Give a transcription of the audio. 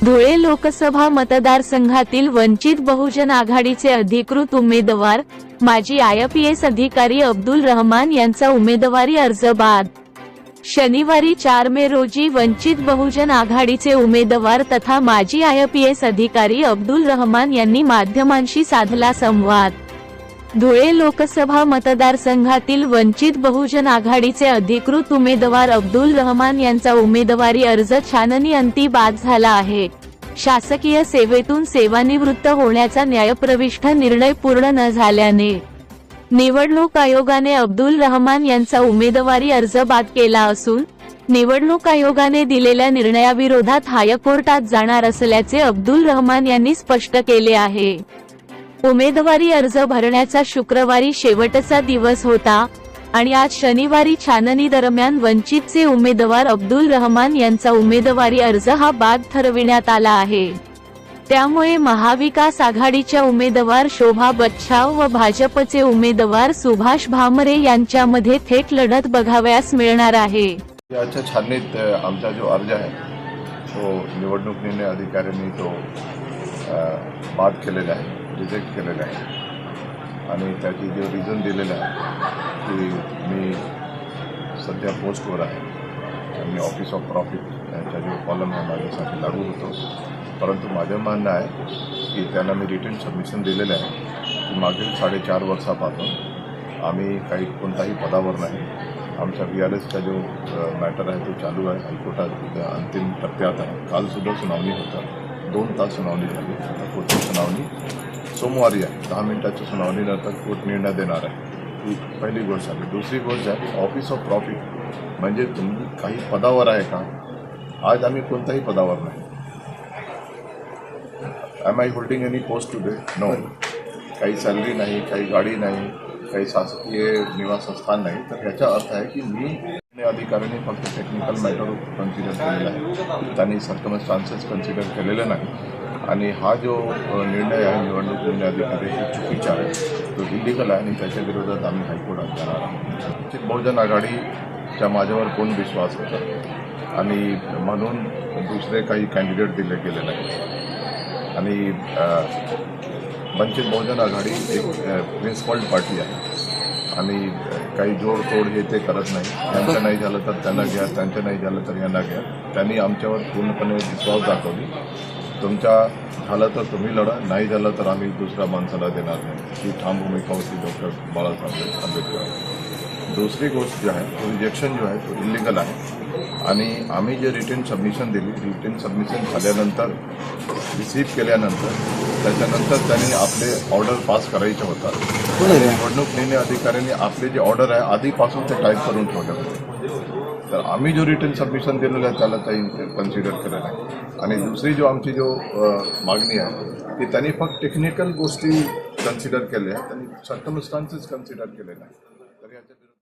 धुळे लोकसभा मतदारसंघातील वंचित बहुजन आघाडीचे अधिकृत उमेदवार माजी एस अधिकारी अब्दुल रहमान यांचा उमेदवारी अर्ज बाद. शनिवारी चार मे रोजी वंचित बहुजन आघाडीचे उमेदवार तथा माजी आय पी एस अधिकारी अब्दुल रहमान यांनी माध्यमांशी साधला संवाद. धुळे लोकसभा मतदारसंघातील वंचित बहुजन आघाडीचे अधिकृत उमेदवार अब्दुल रहमान यांचा उमेदवारी अर्ज छाननी अंती बाद झाला आहे. शासकीय सेवेतून सेवानिवृत्त होण्याचा न्यायप्रविष्ठ निर्णय पूर्ण न झाल्याने निवडणूक आयोगाने अब्दुल रहमान यांचा उमेदवारी अर्ज बाद केला असून निवडणूक आयोगाने दिलेल्या निर्णयाविरोधात हायकोर्टात जाणार असल्याचे अब्दुल रहमान यांनी स्पष्ट केले आहे. उमेदवारी अर्ज भरण्याचा शुक्रवारी शेवटचा दिवस होता आणि आज शनिवारी छाननी दरम्यान वंचितचे उमेदवार अब्दुल रहमान यांचा उमेदवारी अर्ज हा बाद ठरविण्यात आला आहे. त्यामुळे महाविकास आघाडीच्या उमेदवार शोभा बच्छाव व भाजपचे उमेदवार सुभाष भामरे यांच्यामध्ये थेट लढत बघावयास मिळणार आहे. आजच्या छाननीत आमचा जो अर्ज आहे तो निवडणूक निर्णय अधिकाऱ्यांनी तो बाद केलेला आहे. रिजेक्ट केलेलं आहे. आणि त्याची जे रिझन दिलेलं आहे की मी सध्या पोस्टवर आहे. आणि ऑफिस ऑफ प्रॉफिट यांचा जो कॉलम आहे माझ्यासाठी लागू होतो. परंतु माझं म्हणणं आहे की त्यांना मी रिटर्न सबमिशन दिलेलं आहे. की मागील साडेचार वर्षापासून आम्ही काही कोणताही पदावर नाही. आमचा बी आर एसचा जो मॅटर आहे तो चालू आहे. हायकोर्टात अंतिम टप्प्यात आहे. कालसुद्धा सुनावणी होतं दोन तास सुनावणी झाली. आता पुढची सुनावणी सोमवारी आहे. दहा मिनिटाच्या सुनावणीनंतर कोर्ट निर्णय देणार आहे. पहिली गोष्ट झाली. दुसरी गोष्ट आहे ऑफ़िस ऑफ़ प्रॉफिट म्हणजे तुम्ही काही पदावर आहे का? आज आम्ही कोणत्याही पदावर नाही. M I holding any post today no काही सॅलरी नाही, काही गाडी नाही, काही शासकीय निवासस्थान नाही. तर याचा अर्थ आहे की मी या अधिकाऱ्यांनी फक्त टेक्निकल मॅटर कन्सिडर केलेला आहे. त्यांनी सर्कमस्टान्सेस कन्सिडर केलेले नाही. आणि हा जो निर्णय आहे निवडणूक निर्णय अधिकारी चुकीचा आहे तो इलिगल आहे आणि त्याच्या विरोधात आम्ही हायकोर्टात जाणार आहोत. बहुजन आघाडीच्या माझ्यावर कोण विश्वास होता? आणि म्हणून दुसरे काही कॅन्डिडेट दिले गेले नाही आणि वंचित बहुजन आघाडी एक प्रिन्सिपल्ड पार्टी आहे. आणि काही जोडतोड हे ते करत नाही. यांचं नाही झालं तर त्यांना घ्या त्यांचं नाही झालं तर यांना घ्या. त्यांनी आमच्यावर पूर्णपणे विश्वास दाखवली. तुमच्या झालं तर तुम्ही लढा नाही झालं तर आम्ही दुसऱ्या माणसाला देणार नाही. ही ठाम भूमिका होती डॉक्टर बाळासाहेब आंबेडकर. दुसरी गोष्ट जी आहे तो रिजेक्शन जो आहे तो इलिगल आहे. आणि आम्ही जे रिटर्न सबमिशन दिली रिटर्न सबमिशन झाल्यानंतर रिसीव्ह केल्यानंतर त्याच्यानंतर त्यांनी आपले ऑर्डर पास करायचे होतात. निवडणूक निर्णय अधिकाऱ्यांनी आपले जे ऑर्डर आहे आधीपासून ते टाईप करून ठेवले होते. तर आम्ही जो रिटर्न सबमिशन दिलेलं आहे त्याला काही कन्सिडर केलं नाही आणि दुसरी जो आमची जो मागणी आहे की त्यांनी फक्त टेक्निकल गोष्टी कन्सिडर केल्या त्यांनी सर्कमस्टान्सेस कन्सिडर केले नाही तर याच्या